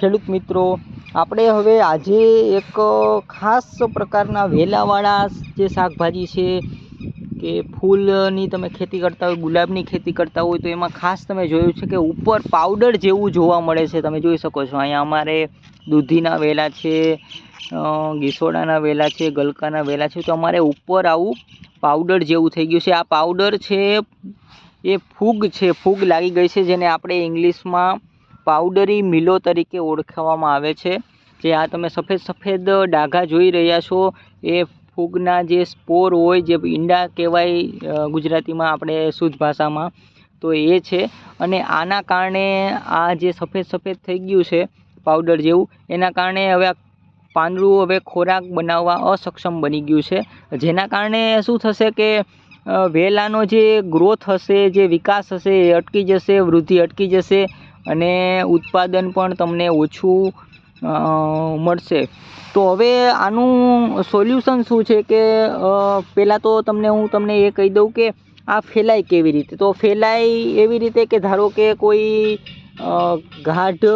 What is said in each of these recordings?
ખેડૂત મિત્રો, આપણે હવે આજે એક ખાસ પ્રકારના વેલાવાળા જે શાકભાજી છે, કે ફૂલની તમે ખેતી કરતા હોય, ગુલાબની ખેતી કરતા હોય, તો એમાં ખાસ તમે જોયું છે કે ઉપર પાવડર જેવું જોવા મળે છે, તમે જોઈ શકો છો. અહીંયા અમારે દૂધીના વેલા છે ગીસોડાના વેલા છે, ગલકાના વેલા છે, તો અમારે ઉપર આવું પાવડર જેવું થઈ ગયું છે. આ પાવડર છે, એ ફૂગ છે, ફૂગ લાગી ગઈ છે, જેને આપણે ઇંગ્લિશમાં પાવડરી મિલો તરીકે ઓળખવામાં આવે છે. જે આ તમે સફેદ સફેદ ડાઘા જોઈ રહ્યા છો. એ ફૂગના જે સ્પોર હોય, જે ઈંડા કહેવાય ગુજરાતીમાં આપણે શુદ્ધ ભાષામાં, તો એ છે. અને આના કારણે આ જે સફેદ સફેદ થઈ ગયું છે પાવડર જેવું, એના કારણે હવે પાંદડું હવે ખોરાક બનાવવા અસક્ષમ બની ગયું છે. જેના કારણે શું થશે કે વેલાનો જે ગ્રોથ હશે, જે વિકાસ હશે, એ અટકી જશે, વૃદ્ધિ અટકી જશે અને ઉત્પાદન પણ તમને ઓછું મળશે. તો હવે આનું સોલ્યુશન શું છે કે પહેલાં તો તમને હું તમને એ કહી દઉં કે આ ફેલાય કેવી રીતે? તો ફેલાય એવી રીતે કે ધારો કે કોઈ ગાઢ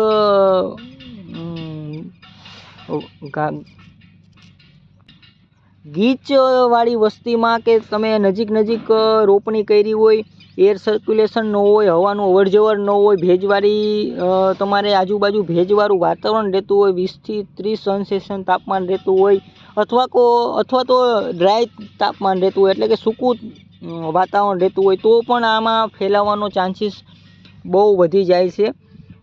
ગીચવાળી વસ્તીમાં કે તમે નજીક નજીક રોપણી કરી હોય એર સર્ક્યુલેશન ન હોય, હવાનું અવરજવર ન હોય, ભેજવાળી તમારે આજુબાજુ ભેજવાળું વાતાવરણ રહેતું હોય, વીસથી ત્રીસ સેન્સેશન તાપમાન રહેતું હોય, અથવા કો, અથવા તો ડ્રાય તાપમાન રહેતું હોય, એટલે કે સૂકું વાતાવરણ રહેતું હોય, તો પણ આમાં ફેલાવાનો ચાન્સીસ બહુ વધી જાય છે.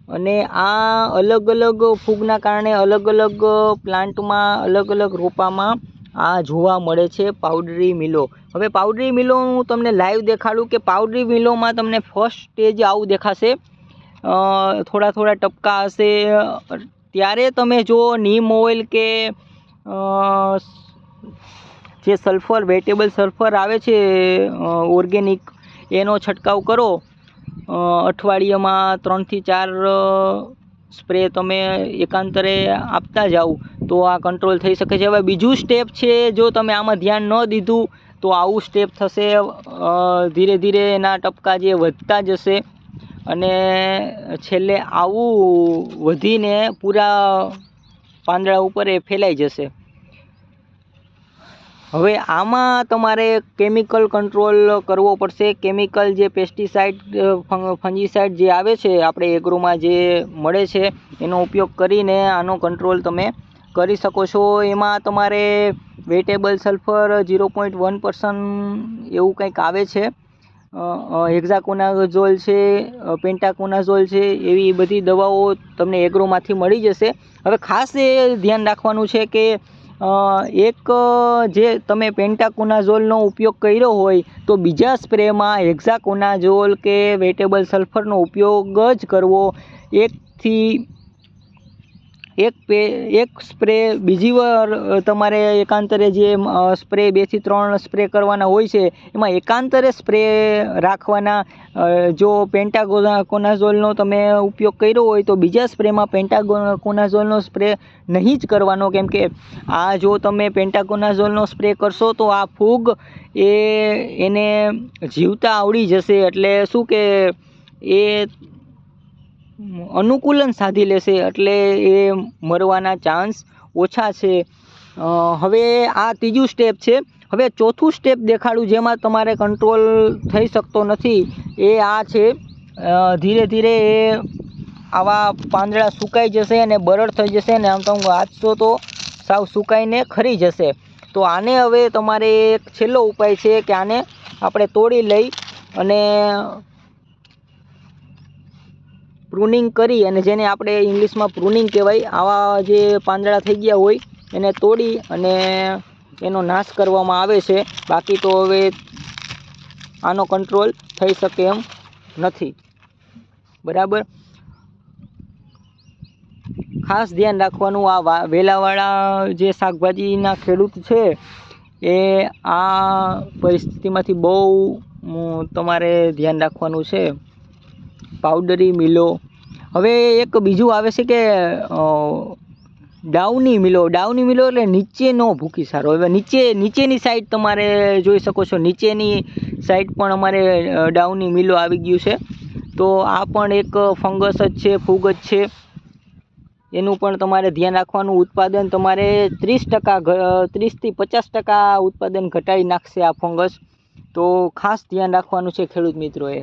અને આ અલગ અલગ ફૂગના કારણે અલગ અલગ પ્લાન્ટમાં અલગ અલગ રોપામાં આ જોવા મળે છે પાવડરી મિલો હવે પાવડરી મિલો હું તમને લાઈવ દેખાડું કે પાવડરી મિલોમાં તમને ફર્સ્ટ સ્ટેજ આવું દેખાશે. થોડા થોડા ટપકા હશે. ત્યારે તમે જો નીમ ઓઇલ કે જે સલ્ફર વેટેબલ સલ્ફર આવે છે ઓર્ગેનિક એનો છંટકાવ કરો. અઠવાડિયામાં ત્રણથી ચાર સ્પ્રે તમે એકાંતરે આપતા જાઓ. તો આ કંટ્રોલ થઈ શકે છે. હવે બીજું સ્ટેપ છે, જો તમે આમાં ધ્યાન ન દીધું, તો આવું સ્ટેપ થશે. ધીરે ધીરે એના ટપકા જે વધતા જશે. અને છેલ્લે આવું વધીને પૂરા પાંદડા ઉપર એ ફેલાઈ જશે. હવે આમાં તમારે કેમિકલ કંટ્રોલ કરવો પડશે. કેમિકલ જે પેસ્ટિસાઇડ ફંગીસાઇડ જે આવે છે, આપણે એગ્રોમાં જે મળે છે, એનો ઉપયોગ કરીને આનો કંટ્રોલ તમે કરી શકો છો. એમાં તમારે wettable sulphur zero point one એવું કંઈક આવે છે. હેક્ઝાકોનાઝોલ છે પેન્ટાકોનાઝોલ છે, એવી બધી દવાઓ તમને એગ્રોમાંથી મળી જશે. હવે ખાસ એ ધ્યાન રાખવાનું છે કે એક જે તમે પેન્ટાકોનાઝોલનો ઉપયોગ કર્યો હોય, તો બીજા સ્પ્રેમાં હેક્ઝાકોનાઝોલ કે વેટેબલ સલ્ફરનો ઉપયોગ જ કરવો. એકથી એક પે, એક સ્પ્રે, બીજી વાર તમારે એકાંતરે જે સ્પ્રે બેથી ત્રણ સ્પ્રે કરવાના હોય છે, એમાં એકાંતરે સ્પ્રે રાખવાના જો પેન્ટાગોનાઝોલનો તમે ઉપયોગ કર્યો હોય તો બીજા સ્પ્રેમાં પેન્ટાગોનાઝોલનો સ્પ્રે નહીં જ કરવાનો. કેમ કે આ જો તમે પેન્ટાગોનાઝોલનો સ્પ્રે કરશો તો આ ફૂગ એ, એને જીવતા આવડી જશે. એટલે શું કે એ અનુકૂલન સાધી લેશે એટલે એ મરવાના ચાન્સ ઓછા છે. હવે આ ત્રીજું સ્ટેપ છે. હવે ચોથું સ્ટેપ દેખાડું જેમાં તમારે કંટ્રોલ થઈ શકતો નથી એ આ છે. ધીરે ધીરે એ આવા પાંદડા સુકાઈ જશે અને બરડ થઈ જશે ને આમ તો વાંચશો તો સાવ સુકાઈને ખરી જશે. તો આને હવે તમારે એક છેલ્લો ઉપાય છે કે આને આપણે તોડી લઈ અને પ્રૂનિંગ કરી અને જેને આપણે ઇંગ્લિશમાં પ્રૂનિંગ કહેવાય, આવા જે પાંદડા થઈ ગયા હોય, એને તોડી અને એનો નાશ કરવામાં આવે છે. બાકી તો હવે આનો કંટ્રોલ થઈ શકે એમ નથી. બરાબર? ખાસ ધ્યાન રાખવાનું આ વેલાવાળા જે શાકભાજીના ખેડૂત છે, એ આ પરિસ્થિતિમાંથી બહુ તમારે ધ્યાન રાખવાનું છે. પાવડરી મિલો. હવે એક બીજું આવે છે કે ડાઉની મિલો. ડાઉની મિલો એટલે નીચેનો ભૂકી સારો. હવે નીચે, નીચેની સાઈડ તમારે જોઈ શકો છો. નીચેની સાઈડ પણ અમારે ડાઉની મિલો આવી ગયું છે. તો આ પણ એક ફંગસ જ છે, ફૂગ જ છે. એનું પણ તમારે ધ્યાન રાખવાનું. ઉત્પાદન તમારે ત્રીસ ટકા ત્રીસથી પચાસ ટકા ઉત્પાદન ઘટાડી નાખશે આ ફંગસ. તો ખાસ ધ્યાન રાખવાનું છે ખેડૂત મિત્રોએ.